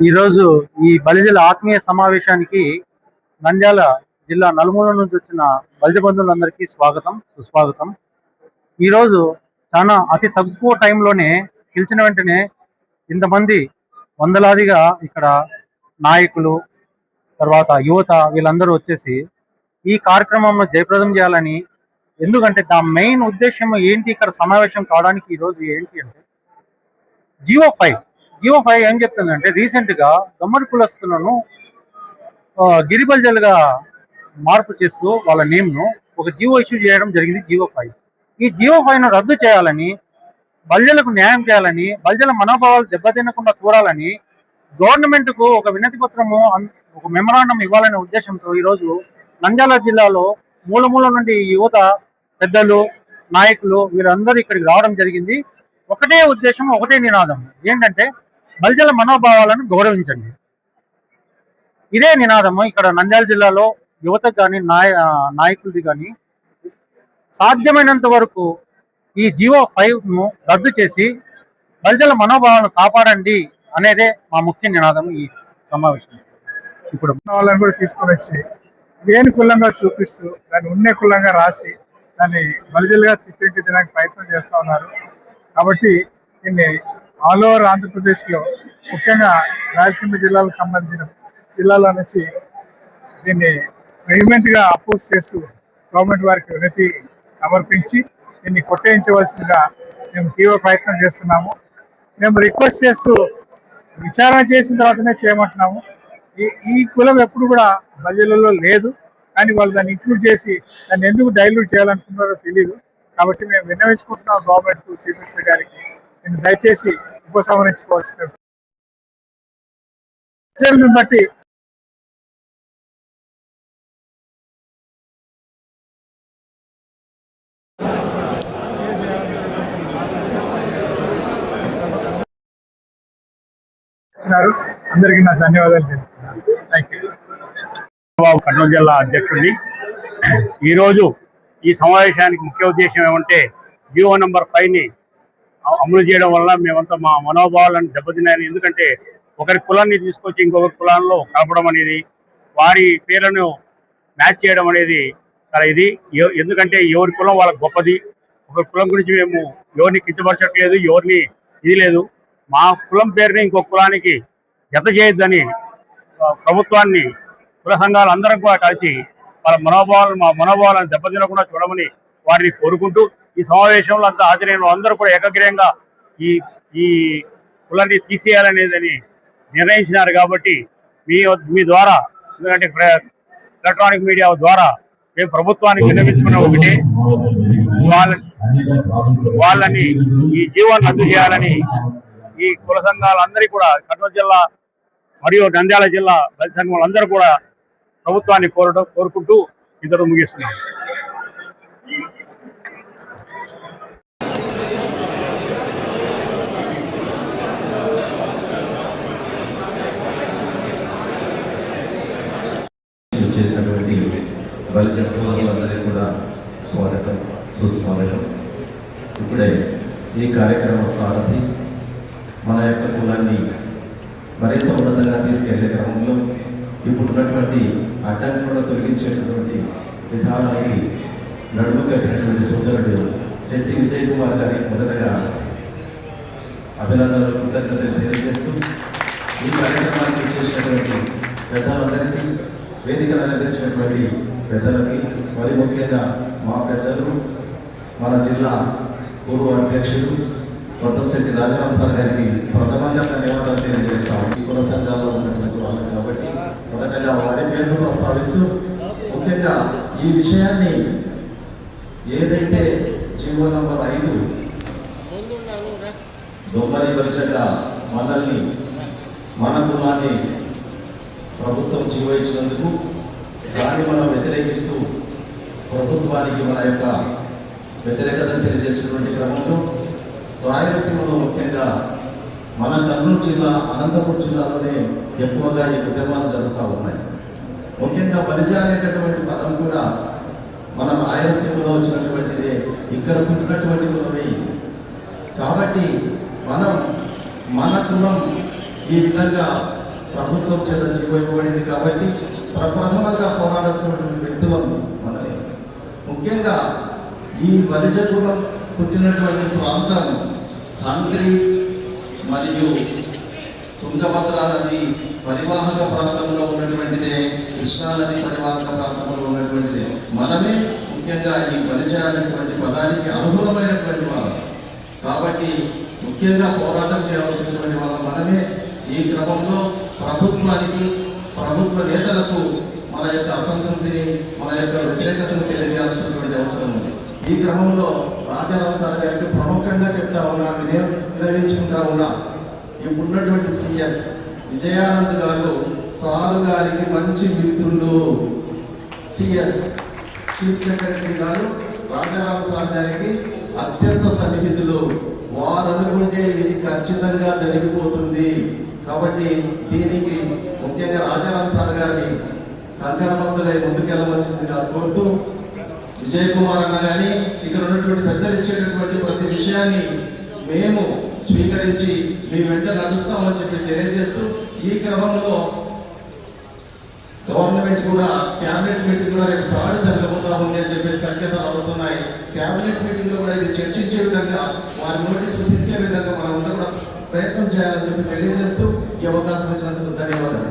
ఈరోజు ఈ బలిజల ఆత్మీయ సమావేశానికి నంద్యాల జిల్లా నలుమూల నుంచి వచ్చిన బలిజ బంధువులందరికీ స్వాగతం సుస్వాగతం. ఈరోజు చాలా అతి తక్కువ టైంలోనే గెలిచిన వెంటనే ఇంతమంది వందలాదిగా ఇక్కడ నాయకులు తర్వాత యువత వీళ్ళందరూ వచ్చేసి ఈ కార్యక్రమంలో జయప్రదం చేయాలని ఎందుకంటే దా మెయిన్ ఉద్దేశం ఏంటి ఇక్కడ సమావేశం కావడానికి ఈరోజు ఏంటి అంటే జియో ఫైవ్ జియో ఫైవ్ ఏం చెప్తుందంటే రీసెంట్గా గమ్మడి కులస్తులను గిరిబల్జలుగా మార్పు చేస్తూ వాళ్ళ నేమ్ను ఒక జియో ఇష్యూ చేయడం జరిగింది జియో ఫైవ్. ఈ జియో ఫైవ్ను రద్దు చేయాలని బల్జలకు న్యాయం చేయాలని బల్జల మనోభావాలు దెబ్బతినకుండా చూడాలని గవర్నమెంట్కు ఒక వినతి పత్రము ఒక మెమరాండం ఇవ్వాలనే ఉద్దేశంతో ఈరోజు నంద్యాల జిల్లాలో మూల మూల నుండి యువత పెద్దలు నాయకులు వీరందరూ ఇక్కడికి రావడం జరిగింది. ఒకటే ఉద్దేశం ఒకటే నినాదం ఏంటంటే బల్జల మనోభావాలను గౌరవించండి. ఇదే నినాదము ఇక్కడ నంద్యాల జిల్లాలో యువతకు కానీ నాయ నాయకులది కానీ సాధ్యమైనంత వరకు ఈ జియో ఫైవ్ను రద్దు చేసి బల్జల మనోభావాలను కాపాడండి అనేదే మా ముఖ్య నినాదం ఈ సమావేశం ఇప్పుడు వాళ్ళని కూడా తీసుకొని వచ్చి దేని కులంగా చూపిస్తూ దాన్ని ఉన్నే కులంగా రాసి దాన్ని బలిజలుగా చిత్రీకరించడానికి ప్రయత్నం చేస్తూ ఉన్నారు. కాబట్టి దీన్ని ఆల్ ఓవర్ ఆంధ్రప్రదేశ్లో ముఖ్యంగా రాయలసీమ జిల్లాలకు సంబంధించిన జిల్లాల నుంచి దీన్ని వెహిమెంట్గా అపోజ్ చేస్తూ గవర్నమెంట్ వారికి వినతి సమర్పించి దీన్ని కొట్టేయించవలసిందిగా మేము తీవ్ర ప్రయత్నం చేస్తున్నాము. మేము రిక్వెస్ట్ చేస్తూ విచారణ చేసిన తర్వాతనే చేయమంటున్నాము. ఈ ఈ కులం ఎప్పుడు కూడా బల్యలలో లేదు. కానీ వాళ్ళు దాన్ని ఇంక్లూడ్ చేసి దాన్ని ఎందుకు డైల్యూట్ చేయాలనుకున్నారో తెలియదు కాబట్టి మేము విన్నవించుకుంటున్నాం గవర్నమెంట్ చీఫ్ మినిస్టర్ గారికి. దయచేసి ఉపసంహరించుకోవాల్సింది. చర్యలను బట్టి ఇచ్చినారు అందరికీ నా ధన్యవాదాలు తెలుపుతున్నాను. థ్యాంక్ యూ కర్నూలు జిల్లా అధ్యక్షుడిని. ఈరోజు ఈ సమావేశానికి ముఖ్య ఉద్దేశం ఏమంటే జియో నంబర్ ఫైవ్ని అమలు చేయడం వల్ల మేమంతా మా మనోభావాలను దెబ్బతిన్నాయని. ఎందుకంటే ఒకరి కులాన్ని తీసుకొచ్చి ఇంకొకరి కులాల్లో కలపడం అనేది వారి పేర్లను మ్యాచ్ చేయడం అనేది చాలా ఇది. ఎందుకంటే ఎవరి కులం వాళ్ళకి గొప్పది. ఒకరి కులం గురించి మేము ఎవరిని కించపరచట్లేదు ఎవరిని ఇది లేదు. మా కులం పేరుని ఇంకొక కులానికి జత చేయొద్దని ప్రభుత్వాన్ని కుల సంఘాలు అందరం కూడా కలిసి వాళ్ళ మనోభావాలను మా మనోభావాలను దెబ్బతినకుండా చూడమని వారిని కోరుకుంటూ ఈ సమావేశంలో అంతా హాజరైన అందరూ కూడా ఏకగ్రీయంగా ఈ ఈ కులాన్ని తీసేయాలనేదని నిర్ణయించినారు కాబట్టి మీ మీ ద్వారా ఎందుకంటే ఎలక్ట్రానిక్ మీడియా ద్వారా మేము ప్రభుత్వానికి విన్నవించుకున్న ఒకటి వాళ్ళ వాళ్ళని ఈ జీవాన్ని రద్దు చేయాలని ఈ కుల సంఘాలందరికీ కూడా కర్నూలు జిల్లా మరియు నంద్యాల జిల్లా దళిత సంఘాలందరూ కూడా ప్రభుత్వాన్ని కోరడం కోరుకుంటూ ఇద్దరు ముగిస్తున్నాం. చేసినటువంటి బలిజ సోదరులందరికీ కూడా స్వాగతం సుస్వాగతం. ఇప్పుడే ఈ కార్యక్రమ సారథి మన యొక్క కులాన్ని మరింత ఉన్నతంగా తీసుకెళ్ళే క్రమంలో ఇప్పుడున్నటువంటి అడ్డంకులను తొలగించేటటువంటి విధానానికి నడుము కట్టినటువంటి సోదరుడు శక్తి విజయ్ కుమార్ గారికి మొదటగా అభినందనలు కృతజ్ఞతలు తెలియజేస్తూ వేదికను అలంకరించినటువంటి పెద్దలకి మరి ముఖ్యంగా మా పెద్దలు మన జిల్లా పూర్వ అధ్యక్షులు కొట్టంశెట్టి రాజారాం సార్ గారికి ప్రథమంగా ధన్యవాదాలు తెలియజేస్తాం ఈ కుల సంఘాల్లో ఉన్నటువంటి వాళ్ళు కాబట్టి మొదటగా వారి పేర్లు ప్రస్తావిస్తూ ముఖ్యంగా ఈ విషయాన్ని ఏదైతే జీవో నంబర్ ఐదు దొంగలి వరుసగా మనల్ని మన కులాన్ని ప్రభుత్వం జీవో ఇచ్చినందుకు దాన్ని మనం వ్యతిరేకిస్తూ ప్రభుత్వానికి మన యొక్క వ్యతిరేకతను తెలియజేసినటువంటి క్రమంలో రాయలసీమలో ముఖ్యంగా మన కర్నూలు జిల్లా అనంతపురం జిల్లాలోనే ఎక్కువగా ఈ ఉద్యమాలు జరుగుతూ ఉన్నాయి. ముఖ్యంగా బలిజ అనేటటువంటి పదం కూడా మన రాయలసీమలో వచ్చినటువంటిదే. ఇక్కడ పుట్టినటువంటి కులమే కాబట్టి మనం మన కులం ఈ విధంగా ప్రభుత్వం చేత జీవో ఇవ్వబడింది కాబట్టి ప్రప్రథమంగా పోరాడాల్సినటువంటి వ్యక్తులం మనమే ముఖ్యంగా ఈ బలిజ కులం పుట్టినటువంటి ప్రాంతం తండ్రి మరియు తుంగభద్ర నది పరివాహక ప్రాంతంలో ఉన్నటువంటిదే కృష్ణానది పరివాహక ప్రాంతంలో ఉన్నటువంటిదే. మనమే ముఖ్యంగా ఈ బలిజ అనేటువంటి పదానికి అనుకూలమైనటువంటి వాళ్ళం. కాబట్టి ముఖ్యంగా పోరాటం చేయవలసినటువంటి వాళ్ళం మనమే. ఈ క్రమంలో ప్రభుత్వానికి ప్రభుత్వ నేతలకు మన యొక్క అసంతృప్తిని మన యొక్క వ్యతిరేకతను తెలియజేయాల్సినటువంటి అవసరం ఉంది. ఈ క్రమంలో రాజారావు సార్ గారికి ప్రముఖంగా చెప్తా ఉన్నా వినయం వినవించుకుంటా ఉన్నా ఇప్పుడున్నటువంటి సిఎస్ విజయానంద్ గారు సారు గారికి మంచి మిత్రులు. సిఎస్ చీఫ్ సెక్రటరీ గారు రాజారావు సార్ గారికి అత్యంత సన్నిహితులు. వారు అనుకుంటే ఇది ఖచ్చితంగా జరిగిపోతుంది. కాబట్టి దీనికి ముఖ్యంగా రాజారాం సార్ గారిని ముందుకెళ్ళవలసింది ముందుకెళ్ళవలసిందిగా కోరుతూ విజయ్ కుమార్ అన్న కానీ ఇక్కడ ఉన్నటువంటి పెద్దలు ఇచ్చేటటువంటి ప్రతి విషయాన్ని మేము స్వీకరించి మీ వెంట నడుస్తామని చెప్పి తెలియజేస్తూ ఈ క్రమంలో గవర్నమెంట్ కూడా క్యాబినెట్ మీటింగ్ కూడా రేపు దాడి జరగబోతా ఉంది అని చెప్పేసి సంకేతాలు వస్తున్నాయి. క్యాబినెట్ మీటింగ్లో కూడా ఇది చర్చించే విధంగా వారి నోటీస్ తీసుకునే విధంగా మనం కూడా ప్రయత్నం చేయాలని చెప్పి తెలియజేస్తూ ఈ అవకాశం ఇచ్చినందుకు ధన్యవాదాలు.